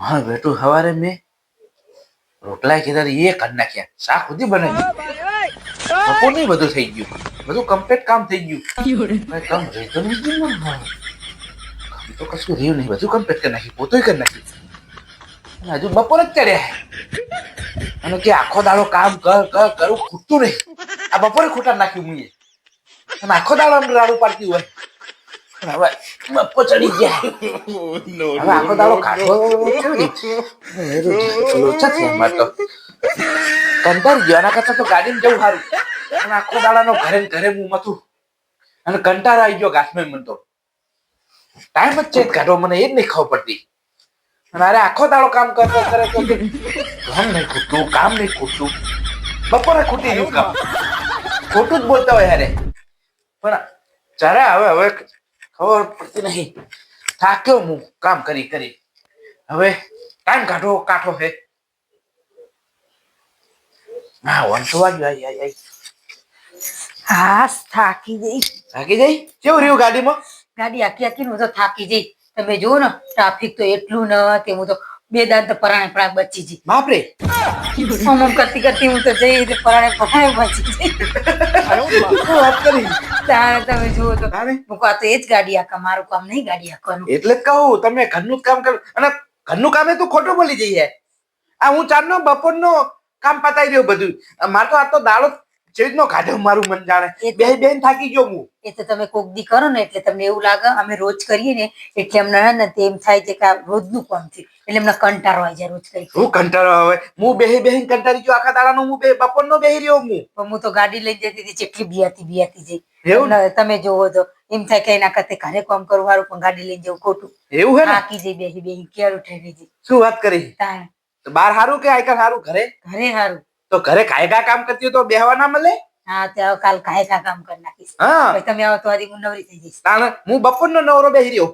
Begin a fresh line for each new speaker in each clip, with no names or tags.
હા બેટું સવારે મેં રોટલા કીધા એ કરી નાખ્યા. શાક સુધી બને બપોર બધું થઈ ગયું. બધું કમ્પ્લીટ કામ થઈ ગયું. કામ રહી તો નહીં ગયું કામ તો કશું રહ્યું નહીં. બધું કમ્પ્લીટ કરી નાખ્યું. પોતું કરી નાખ્યું. હજુ બપોર જ ચડ્યા અને કે આખો દાડો કામ કર કર કરું ખૂટતું નહીં. આ બપોરે ખૂટા નાખ્યું મુએ અને આખો દાડો આમ રાડું પાડતી હોય. હવે બપો ચડી ગયા હવે આખો દાડો રીતે લોચા છે અમાર તો કંટાળી ગયો આના કરતા તો ગાડીમાં જવું સારું અને આખો દાડાનો ઘરે ને ઘરે હું મથું અને કંટાળો આવી ગયો ગાસમાં મને તો ટાઈમ જ ચેક કાઢો મને એ જ નહીં ખબર પડતી. અને અરે આખો દાડો કામ કરતો કરે તો કામ નહીં ખૂટતું કામ નહીં ખૂટતું. બપોરે ખૂટી ગયું કામ. ખોટું જ બોલતા હોય અરે પણ ચારે હવે હવે ખબર પડતી નહીં. થાક્યો હું કામ કરી કરી. હવે ટાઈમ કાઢો કાઢો હે હા વંશવા જ આઈ આઈ આઈ.
હા થાકી જઈ.
થાકી જઈ? કેવું રહ્યું ગાડીમાં?
ગાડી આખી આખી હું તો થાકી જઈ. તમે જુઓ ને ટ્રાફિક તો એટલું ન કે હું તો બે દાંત પરાણે પરાણે બચી જઈ
બાપરે.
આમ કરતી કરતી હું તો જઈ તે પરાણે પરાણે બચી જઈ
શું વાત કરી?
તારે તમે જુઓ તો હું કહું, તો એ જ ગાડી આખા મારું કામ નહીં ગાડી આખવાનું.
એટલે જ કહું તમે ઘરનું કામ કરો. અને ઘરનું કામ એ તું ખોટું બોલી જઈએ. આ હું ચારનો બપોરનો કામ પતાઈ રહ્યો બધું. મારે તો આ તો દાડો ચેજનો કાઢો મારું મન જાણે. બે બેન થાકી ગયો હું.
એ તો તમે કોક દી કરો ને એટલે તમને એવું લાગે અમે રોજ કરીએ ને એટલે અમને ને તેમ થાય છે કે આ રોજનું કામ છે. એટલે અમને કંટાળો આવી જાય રોજ કઈ
હું કંટાળો આવે? હું બેહી બેહીને કંટાળી ગયો આખા દાડાનો હું બે બપોરનો બેહી રહ્યો હું.
પણ હું તો ગાડી લઈ જતી હતી જેટલી બિયાતી બિયાતી જઈ
એવું?
તમે જોવો તો એમ થાય કે એના કરતા ઘરે કામ કરવું સારું પણ ગાડી લઈને જવું ખોટું.
એવું હે ને?
થાકી જઈ બેહી બેહી ક્યારે ઉઠાઈ જઈ?
શું વાત કરી?
તાણ.
તો બાર હારું કે આયકર હારું? ઘરે?
ઘરે સારું
તો ઘરે કાયગા કામ કરતી તો બેહવા ના મળે?
હા ત્યાં કાલ કાંઈ કા કામ કરી નાખીશ.
હા.
તમે આવો તો આજે હું નવરી થઈ જઈશ.
તાણે હું બપોરનો નવરો બેહી રહ્યો.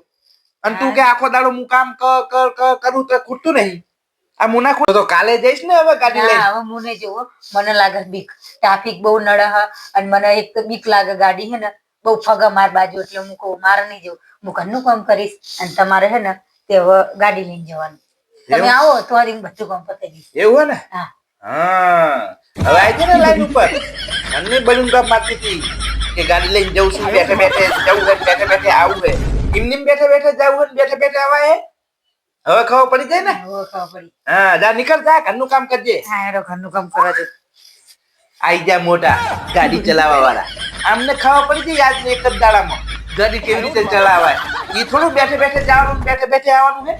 અને તું કે આખો દાડો હું કામ કર કર કર કરું તો ખૂટતું નહીં. આ મુના ખૂટ. તો કાલે જઈશ ને હવે ગાડી
લઈ હવે મને જોવો મને લાગે બીક. ટ્રાફિક બહુ નડે હ અને મને એક તો બીક લાગે ગાડી હે ને. બહુ ફગા માર બાજુ એટલે હું કહું મારે નહીં જવું. હું ઘરનું કામ કરીશ અને તમારે હે ને તે હવે ગાડી લઈને જવાનું. તમે આવો તો આજે હું બધું કામ પતાવી દઈશ.
એવું હે ને?
હા.
હા. હવે આવી ને લાઈન ઉપર. મને બલૂન કામ મારતી હતી કે ગાડી લઈને જવું છું બેઠે બેઠે જવું બેઠે બેઠે આવું હે. એમને બેઠા બેઠે જવું હોય ને બેઠા બેઠે આવા હવે ખબર પડી જાય ને?
હવે ખબર પડી.
હા જા નીકળ જા ઘરનું કામ કરજે.
હા હેડો ઘરનું કામ કરવા દે
આઈ જા મોટા ગાડી ચલાવવા વાળા આમને ખબર પડી જાય આજ એક જ દાડામાં. ગાડી કેવી રીતે ચલાવાય? એ થોડું બેઠે બેઠે જવાનું બેઠે બેઠે આવવાનું હે?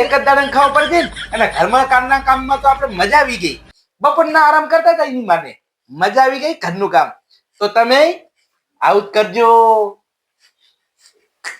એક જ દાડાને ખબર પડી જાય અને ઘરમાં કામના કામમાં તો આપણે મજા આવી ગઈ. બપોરના આરામ કરતા હતા એની માને. મજા આવી ગઈ ઘરનું કામ. તો તમે આવું જ કરજો.